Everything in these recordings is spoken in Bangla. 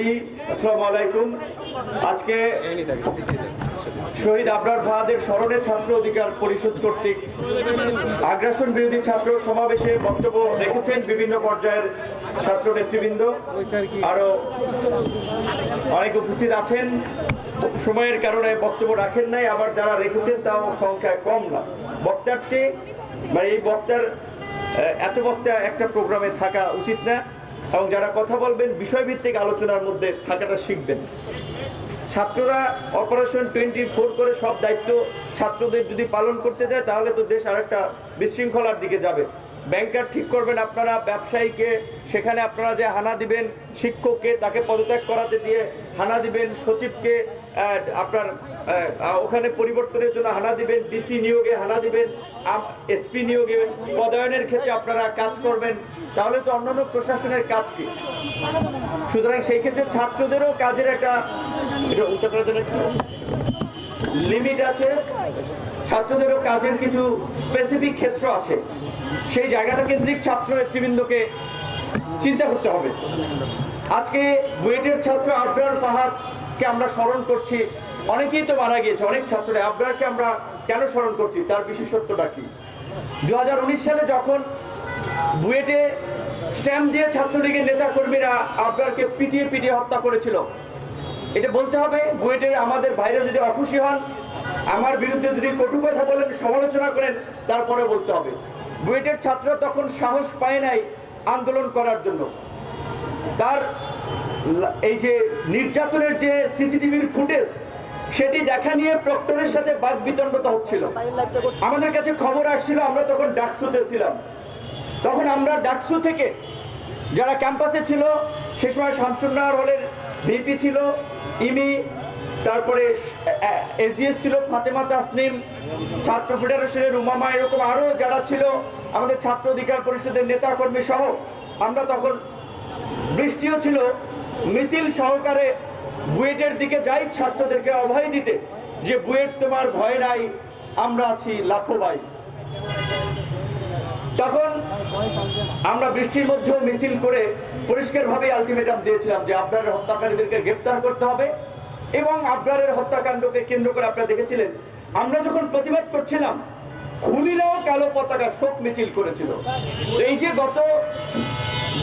উপস্থিতি আসসালামু আলাইকুম। আজকে শহীদ আবরার ফাহাদের স্মরণে ছাত্র অধিকার পরিষদ কর্তৃক আগ্রাসন বিরোধী ছাত্র সমাবেশে বক্তব্য রেখেছেন বিভিন্ন পর্যায়ের ছাত্র নেতৃবৃন্দ। আরও অনেক উপস্থিত আছেন। সময়ের কারণে বক্তব্য রাখেন নাই, আবার যারা রেখেছেন তাও সংখ্যায় কম না। বক্তার চেয়ে মানে এই বক্তার এত বক্তা একটা প্রোগ্রামে থাকা উচিত না। এবং যারা কথা বলবেন, বিষয়ভিত্তিক আলোচনার মধ্যে থাকাটা শিখবেন। ছাত্ররা অপারেশন টোয়েন্টি ফোর করে সব দায়িত্ব ছাত্রদের যদি পালন করতে যায়, তাহলে তো দেশ আরেকটা বিশৃঙ্খলার দিকে যাবে। ব্যাংকার ঠিক করবেন আপনারা, ব্যবসায়ীকে সেখানে আপনারা যে হানা দিবেন, শিক্ষককে তাকে পদত্যাগ করাতে দিয়ে হানা দিবেন, সচিবকে আপনার ওখানে পরিবর্তনের জন্য হানা দিবেন ডিসি নিয়োগে হানা দিবেন এসপি নিয়োগে পদায়নের ক্ষেত্রে আপনারা কাজ করবেন। তাহলে তো অন্যান্য প্রশাসনের কাজ কি? সুতরাং সেই ক্ষেত্রে ছাত্রদেরও কাজের একটা লিমিট আছে। ছাত্রদেরও কাজের কিছু স্পেসিফিক ক্ষেত্র আছে। সেই জায়গাটা কেন্দ্রিক ছাত্র নেতৃবৃন্দকে চিন্তা করতে হবে। আজকে বুয়েটের ছাত্র আবরার ফাহাদকে আমরা স্মরণ করছি। অনেকেই তো মারা গিয়েছে, অনেক ছাত্ররা। আবরারকে আমরা কেন স্মরণ করছি? তার বিশেষত্বটা কি? দু হাজার উনিশ সালে যখন বুয়েটে স্ট্যাম্প দিয়ে ছাত্রলীগের নেতা কর্মীরা আবরারকে পিটিয়ে পিটিয়ে হত্যা করেছিল, এটা বলতে হবে, বুয়েটের আমাদের বাইরে যদি অখুশি হন, আমার বিরুদ্ধে যদি কটু কথা বলেন, সমালোচনা করেন, তারপরে বলতে হবে। বুয়েটের ছাত্র তখন সাহস পায় নাই আন্দোলন করার জন্য। তার এই যে নির্যাতনের যে সিসিটিভির ফুটেজ, সেটি দেখা নিয়ে প্রক্টরের সাথে বাদ বিতণ্ডতা হচ্ছিল। আমাদের কাছে খবর আসছিল, আমরা তখন ডাকসুতে ছিলাম। তখন আমরা ডাকসু থেকে যারা ক্যাম্পাসে ছিল, সে সময় শামসুন্নাহর হলের ভিপি ছিল, ইমি, তারপরে এজিএস ছিল ফাতেমা তাসনিম ছাত্র ফেডারেশনের উমামা এরকম আরও যারা ছিল আমাদের ছাত্র অধিকার পরিষদের নেতাকর্মী সহ আমরা তখন বৃষ্টিও ছিল মিছিল সহকারে বুয়েটের দিকে যাই, ছাত্রদেরকে অভয় দিতে। যে বুয়েট, তোমার ভয় নাই, আমরা আছি লাখো ভাই। তখন আমরা বৃষ্টির মধ্যেও মিছিল করে পরিষ্কারভাবে আলটিমেটাম দিয়েছিলাম যে আবরারের হত্যাকারীদেরকে গ্রেপ্তার করতে হবে এবং আবরারের হত্যাকাণ্ডকে কেন্দ্র করে আপনারা দেখেছিলেন, আমরা যখন প্রতিবাদ করছিলাম, খুনিরাও কালো পতাকা শোক মিছিল করেছিল। এই যে গত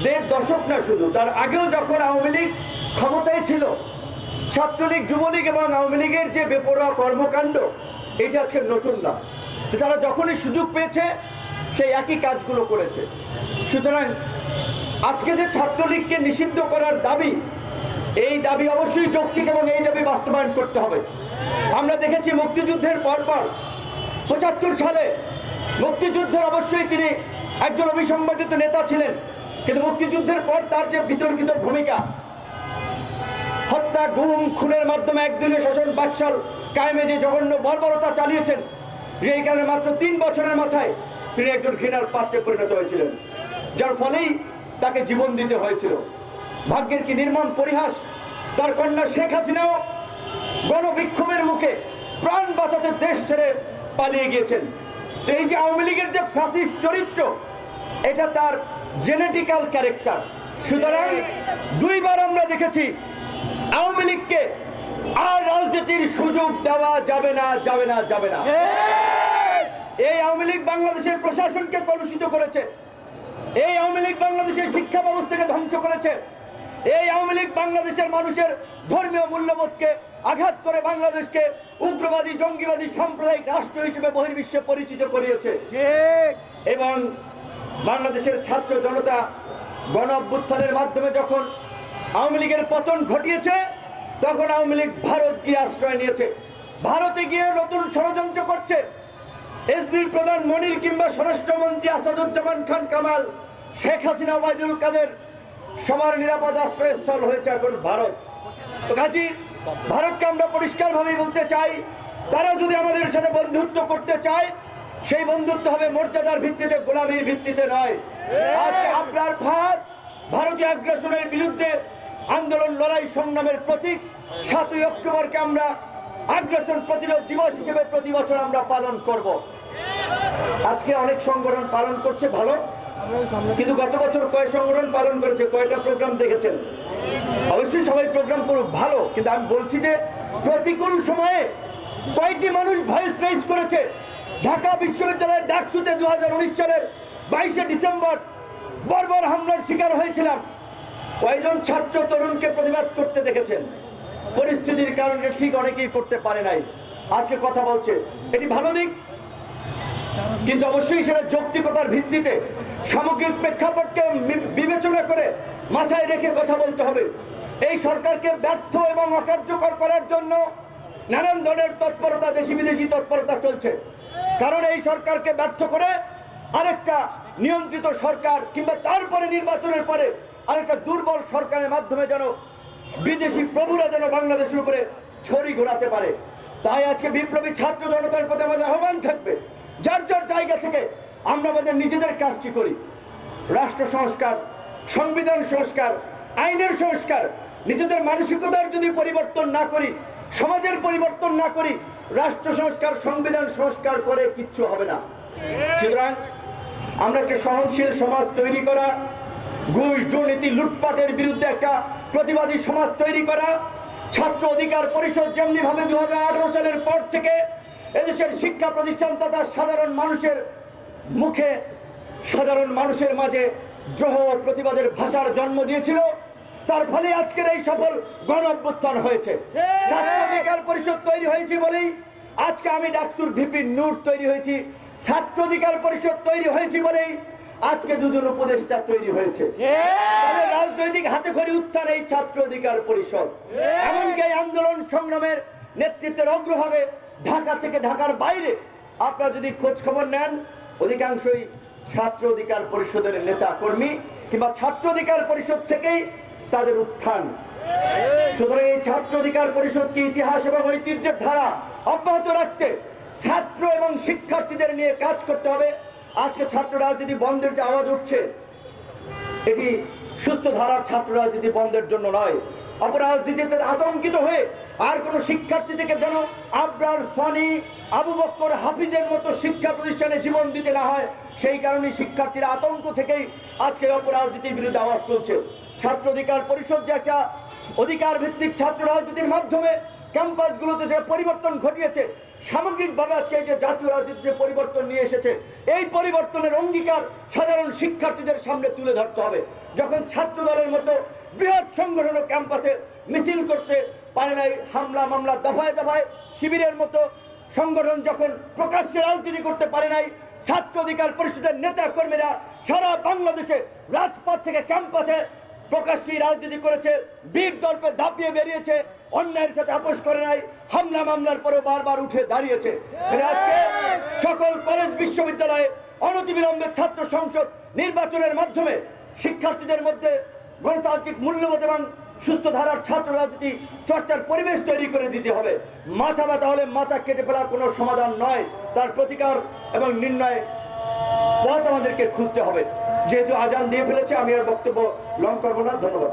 দেড় দশক না শুধু, তার আগেও যখন আওয়ামী লীগ ক্ষমতায় ছিল, ছাত্রলীগ, যুবলীগ এবং আওয়ামী লীগের যে বেপরোয়া কর্মকাণ্ড, এটি আজকে নতুন না। তারা যখনই সুযোগ পেয়েছে, সেই একই কাজগুলো করেছে। সুতরাং আজকে যে ছাত্রলীগকে নিষিদ্ধ করার দাবি, এই দাবি অবশ্যই যৌক্তিক এবং এই দাবি বাস্তবায়ন করতে হবে। আমরা দেখেছি মুক্তিযুদ্ধের পরপর পঁচাত্তর সালে মুক্তিযুদ্ধের অবশ্যই তিনি একজন অবিসংবাদিত নেতা ছিলেন। কিন্তু মুক্তিযুদ্ধের পর তার যে বিতর্কিত ভূমিকা, হত্যা, গুম, খুনের মাধ্যমে একদলীয় শাসন বাকশাল কায়েমে যে জঘন্য বর্বরতা চালিয়েছেন যে এই কারণে মাত্র তিন বছরের মাথায় তিনি একজন ঘৃণার পাত্রে পরিণত হয়েছিলেন, যার ফলেই তাকে জীবন দিতে হয়েছিল। ভাগ্যের কি নির্মম পরিহাস? তার কন্যা শেখ হাসিনাও গণবিক্ষোভের মুখে প্রাণ বাঁচাতে দেশ ছেড়ে পালিয়ে গিয়েছেন। তো এই যে আওয়ামী লীগের যে ফ্যাসিস্ট চরিত্র, এটা তার জেনেটিক্যাল ক্যারেক্টার। সুতরাং দুইবার আমরা দেখেছি আওয়ামী লীগকে আর রাজনীতির সুযোগ দেওয়া যাবে না যাবে না যাবে না। এই আওয়ামী লীগ বাংলাদেশের প্রশাসনকে কলুষিত করেছে। এই আওয়ামী লীগ বাংলাদেশের শিক্ষা ব্যবস্থাকে ধ্বংস করেছে। এই আওয়ামী লীগ বাংলাদেশের মানুষের ধর্মীয় মূল্যবোধকে আঘাত করে বাংলাদেশকে উগ্রবাদী জঙ্গিবাদী সাম্প্রদায়িক রাষ্ট্র হিসেবে বহির্বিশ্বে পরিচিত করিয়েছে। এবং বাংলাদেশের ছাত্র জনতা গণ অভ্যুত্থানের মাধ্যমে যখন আওয়ামী লীগের পতন ঘটিয়েছে, তখন আওয়ামী লীগ ভারত গিয়ে আশ্রয় নিয়েছে। ভারতে গিয়ে নতুন ষড়যন্ত্র করছে। এসবির প্রধান মনির কিংবা স্বরাষ্ট্রমন্ত্রী আসাদুজ্জামান খান কামাল, শেখ হাসিনা, ওবায়দুল কাদের, সবার নিরাপদ আশ্রয়স্থল হয়েছে এখন ভারত। কাজী ভারতকে আমরা পরিষ্কারভাবেই বলতে চাই, তারা যদি আমাদের সাথে বন্ধুত্ব করতে চায় সেই বন্ধুত্ব হবে মর্যাদার ভিত্তিতে গোলামীর ভিত্তিতে নয়। আজকে আপনার ভাত ভারতীয় আগ্রাসনের বিরুদ্ধে আন্দোলন লড়াই সংগ্রামের প্রতীক। সাতই অক্টোবরকে আমরা আগ্রাসন প্রতিরোধ দিবস হিসেবে প্রতি বছর আমরা পালন করব। আজকে অনেক সংগঠন পালন করছে ভালো কিন্তু গত বছর কয় সংগঠন পালন করেছে কয়টা প্রোগ্রাম দেখেছেন। অবশ্যই সবাই প্রোগ্রাম করুক ভালো কিন্তু আমি বলছি যে প্রতিকূল সময়ে কয়টি মানুষ ভয়েস রাইজ করেছে? ঢাকা বিশ্ববিদ্যালয়ের ডাকসুতে দু হাজার উনিশ সালের বাইশে ডিসেম্বর বর্বর হামলার শিকার হয়েছিলাম। কয়জন ছাত্র তরুণকে প্রতিবাদ করতে দেখেছেন? পরিস্থিতির কারণে ঠিক অনেকেই করতে পারে নাই। আজকে কথা বলছে, এটি ভালো দিক, কিন্তু অবশ্যই সেটা যৌক্তিকতার ভিত্তিতে সামগ্রিক প্রেক্ষাপটকে বিবেচনা করে মাথায় রেখে কথা বলতে হবে। এই সরকারকে ব্যর্থ এবং অকার্যকর করার জন্য নানান ধরনের তৎপরতা দেশি বিদেশি তৎপরতা চলছে। কারণ এই সরকারকে ব্যর্থ করে আরেকটা নিয়ন্ত্রিত সরকার কিংবা তারপরে নির্বাচনের পরে আরেকটা দুর্বল সরকারের মাধ্যমে যেন বিদেশি প্রভুরা যেন বাংলাদেশের উপরে ছড়ি ঘোরাতে পারে। তাই আজকে বিপ্লবী ছাত্র জনতার প্রতি আমাদের আহ্বান থাকবে, যার যার জায়গা থেকে আমরা আমাদের নিজেদের কাজটি করি। রাষ্ট্র সংস্কার, সংবিধান সংস্কার, আইনের সংস্কার, নিজেদের মানসিকতার যদি পরিবর্তন না করি, সমাজের পরিবর্তন না করি রাষ্ট্র সংস্কার, সংবিধান সংস্কার করে কিচ্ছু হবে না। সুতরাং আমরা একটা সহনশীল সমাজ তৈরি করা, ঘুষ, দুর্নীতি, লুটপাটের বিরুদ্ধে একটা প্রতিবাদী সমাজ তৈরি করা, ছাত্র অধিকার পরিষদ যেমনি ভাবে দু সালের পর থেকে এদেশের শিক্ষা প্রতিষ্ঠান তথা সাধারণ মানুষের মুখে, সাধারণ মানুষের মাঝে দ্রোহ প্রতিবাদের ভাষার জন্ম দিয়েছিল। তার ফলে আজকের এই সফল গণ অভ্যুত্থান হয়েছে। ছাত্র অধিকার পরিষদ তৈরি হয়েছে বলেই আজকে আমি ডাক্তুর ভিপি নূর তৈরি হয়েছি। ছাত্র অধিকার পরিষদ তৈরি হয়েছে বলেই আজকে দুজন উপদেষ্টা তৈরি হয়েছে। তাদের রাজনৈতিক হাতে খড়ি উত্থান এই ছাত্র অধিকার পরিষদ এমনকি এই আন্দোলন সংগ্রামের নেতৃত্বের অগ্রভাবে ঢাকা থেকে ঢাকার বাইরে। আপনারা যদি খোঁজ খবর নেন অধিকাংশই ছাত্র অধিকার পরিষদের নেতা কর্মী কিংবা ছাত্র অধিকার পরিষদ থেকেই তাদের উত্থান। সুতরাং এই ছাত্র অধিকার পরিষদকে ইতিহাস এবং ঐতিহ্যের ধারা অব্যাহত রাখতে ছাত্র এবং শিক্ষার্থীদের নিয়ে কাজ করতে হবে? আজকে ছাত্র রাজনীতি বন্ধের যে আওয়াজ উঠছে, এটি সুস্থ ধারার ছাত্র রাজনীতি বন্ধের জন্য নয়। অপরাজনীতিতে আতঙ্কিত হয়ে আর কোনো শিক্ষার্থী থেকে যেন আবরার সানি আবু বক্কর হাফিজের মতো শিক্ষা প্রতিষ্ঠানে জীবন দিতে না হয়, সেই কারণে শিক্ষার্থীরা আতঙ্ক থেকেই আজকে অপরাজনীতির বিরুদ্ধে আওয়াজ চলছে ছাত্র অধিকার পরিষদ যে একটা অধিকার ভিত্তিক ছাত্র রাজনীতির মাধ্যমে ক্যাম্পাসগুলোতে যে পরিবর্তন ঘটিয়েছে, সামগ্রিকভাবে আজকে এই যে জাতীয় রাজনীতি যে পরিবর্তন নিয়ে এসেছে, এই পরিবর্তনের অঙ্গীকার সাধারণ শিক্ষার্থীদের সামনে তুলে ধরতে হবে। যখন ছাত্র দলের মতো বৃহৎ সংগঠন ক্যাম্পাসে মিছিল করতে পারে নাই, হামলা, মামলা, দফায় দফায় শিবিরের মতো সংগঠন যখন প্রকাশ্যে রাজনীতি করতে পারে নাই ছাত্র অধিকার পরিষদের নেতা কর্মীরা সারা বাংলাদেশে রাজপথ থেকে ক্যাম্পাসে প্রকাশ্যে রাজনীতি করেছে, বীর দর্পে ধাপিয়ে বেরিয়েছে, অন্যায়ের সাথে আপোষ করে নাই, হামলা মামলার পরেও বারবার উঠে দাঁড়িয়েছে। আজকে সকল কলেজ বিশ্ববিদ্যালয়ে অনতিবিলম্বে ছাত্র সংসদ নির্বাচনের মাধ্যমে শিক্ষার্থীদের মধ্যে গণতান্ত্রিক মূল্যবোধ এবং সুস্থ ধারার ছাত্র রাজনীতি চর্চার পরিবেশ তৈরি করে দিতে হবে। মাথা ব্যথা হলে মাথা কেটে ফেলা কোনো সমাধান নয়, তার প্রতিকার এবং নির্ণয় পথ আমাদেরকে খুঁজতে হবে। যেহেতু আজান দিয়ে ফেলেছে আমি আর বক্তব্য লং করব না। ধন্যবাদ।